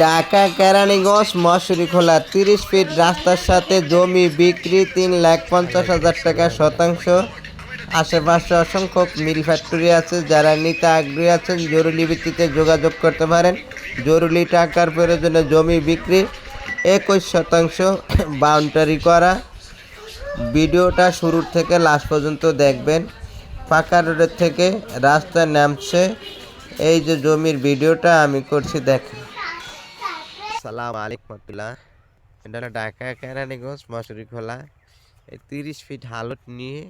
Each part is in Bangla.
ঢাকা কেরানীগঞ্জ মশুরি খোলা তিরিশ ফিট রাস্তার সাথে জমি বিক্রি তিন লাখ পঞ্চাশ হাজার টাকা শতাংশ। আশেপাশে অসংখ্য মিল ফ্যাক্টরি আছে যারা নিতে আগ্রহী আছেন। জরুরি ভিত্তিতে যোগাযোগ করতে পারেন। জরুরি টাকার প্রয়োজনে জমি বিক্রি একুশ শতাংশ বাউন্ডারি করা। ভিডিওটা শুরুর থেকে লাস্ট পর্যন্ত দেখবেন। পাকা রোডের থেকে রাস্তায় নামছে এই যে জমির ভিডিওটা আমি করছি, দেখেন। সালাম আলাইকুম রহমতুল্লাহ। এটা হলো ঢাকা কেরানীগঞ্জ মশুরি খোলা এই তিরিশ ফিট হালট নিয়ে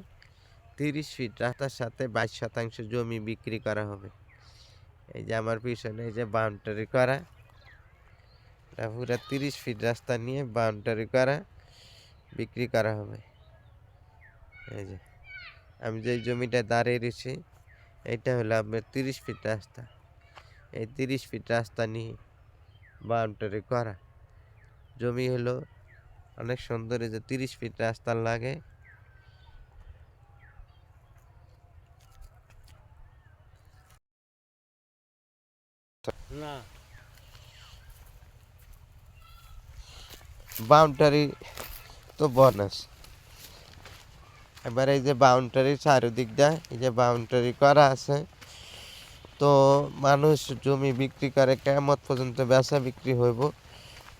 তিরিশ ফিট রাস্তার সাথে বাইশ শতাংশ জমি বিক্রি করা হবে। এই যে আমার পিছনে এই যে বাউন্ডারি করা। পুরো তিরিশ ফিট রাস্তা নিয়ে বাউন্ডারি করা, বিক্রি করা হবে। এই যে, আমি যে জমিটা দাঁড়িয়ে রয়েছি এইটা হলো আপনার তিরিশ ফিট রাস্তা। এই তিরিশ ফিট রাস্তা নিয়ে বাউন্ডারি করা। জমি হলো অনেক সুন্দর যে তিরিশ ফিট রাস্তা লাগে। না। বাউন্ডারি তো বোনাস এবার এই যে বাউন্ডারি চারিদিক দিয়ে এই যে বাউন্ডারি করা আছে, তো মানুষ জমি বিক্রি করে, কেমন পর্যন্ত বেচা বিক্রি হইব?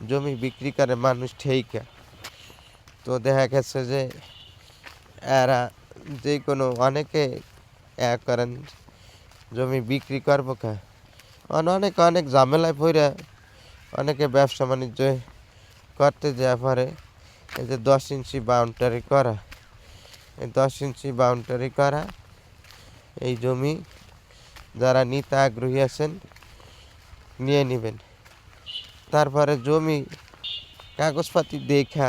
জমি বিক্রি করে মানুষ ঠিকা তো দেখা গেছে যে এরা যে কোনো অনেকে এ করেন, জমি বিক্রি করব কা? অন- অনেক অনেক ঝামেলায় পড়ে, অনেকে ব্যবসা বাণিজ্য করতে যাওয়া পারে, এই যে দশ ইঞ্চি বাউন্ডারি করা। দশ ইঞ্চি বাউন্ডারি করা। এই জমি যারা নিতে আগ্রহী আছেন, নিয়ে নেবেন। তারপরে জমি কাগজপাতি দেখা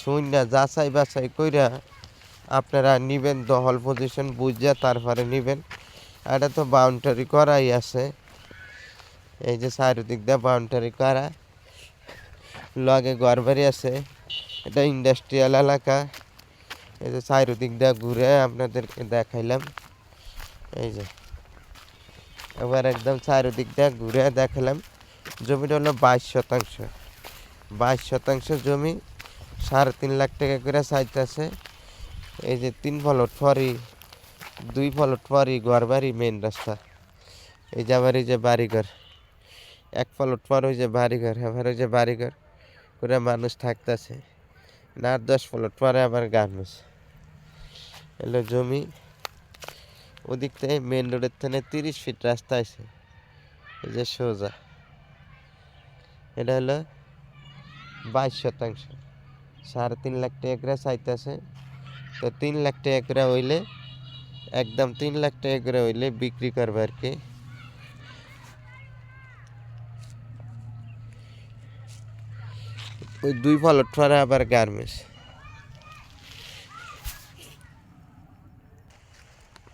শূন্য যাচাই বাছাই কইরা আপনারা নিবেন দহল পজিশন বুঝা তারপরে নিবেন। এটা তো বাউন্ডারি করাই আছে। এই যে চারিদিক দিয়ে বাউন্ডারি করা। লগে ঘরবাড়ি আছে। এটা ইন্ডাস্ট্রিয়াল এলাকা। এই যে চারিদিক দিয়ে ঘুরে আপনাদেরকে দেখাইলাম। এই যে, এবার একদম চারিদিক দিয়ে ঘুরে দেখালাম। জমিটা হলো বাইশ শতাংশ। বাইশ শতাংশ জমি সাড়ে তিন লাখ টাকা করে চাইতেছে। এই যে তিন ফলট ফরি, দুই ফলট ফরি ঘরবাড়ি মেন রাস্তা। এই যে আবার এই যে বাড়িঘর। এক ফলট পর ওই যে বাড়িঘর, আবার ওই যে বাড়িঘর। করে মানুষ থাকতেছে। আর দশ ফলট পরে আবার গান গার্মেন্টস এলো জমি, ওদিক থেকে মেন রোডের থেকে তিরিশ ফিট রাস্তা আছে। এই যে সোজা। এটা হলো বাইশ শতাংশ। সাড়ে তিন লাখ টাকা করে চাইতেছে তো তিন লাখ টাকা হইলে, একদম তিন লাখ টাকা করে হইলে বিক্রি করবে আর কি। ওই দুই ফলট পরে আবার গার্মেন্টস।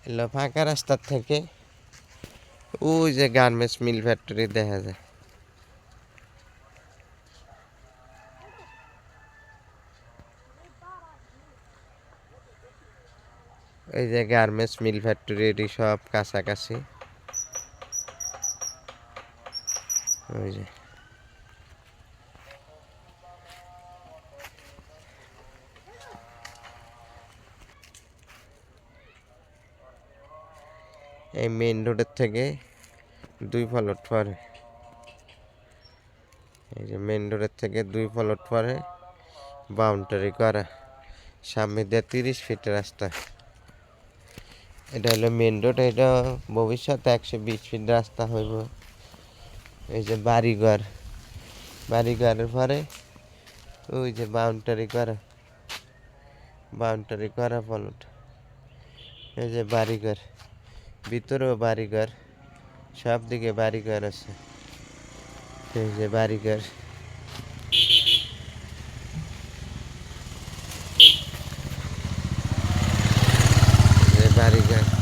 এলো ফাঁকা রাস্তার থেকে ওই যে গার্মেন্টস মিল ফ্যাক্টরি দেখা যায়। এই যে গার্মেন্টস মিল ফ্যাক্টরি সব কাছাকাছি। ওই যে। এই মেইন রোডের থেকে দুই ফলট পরে এই যে মেইন রোডের থেকে দুই ফলট পরে বাউন্ডারি করা। সামনে দিয়ে তিরিশ ফিট রাস্তা। এটা হলো মেইন রোড এটা ভবিষ্যতে একশো বিশ ফিট রাস্তা হইব। এই যে বাড়িঘর। বাড়িঘরের পরে ওই যে বাউন্ডারি করা। বাউন্ডারি করা ফলট এই যে বাড়িঘর। ভিতরেও বাড়িঘর সব দিকে বাড়িঘর আছে সেই যে বাড়িঘর বাড়িঘর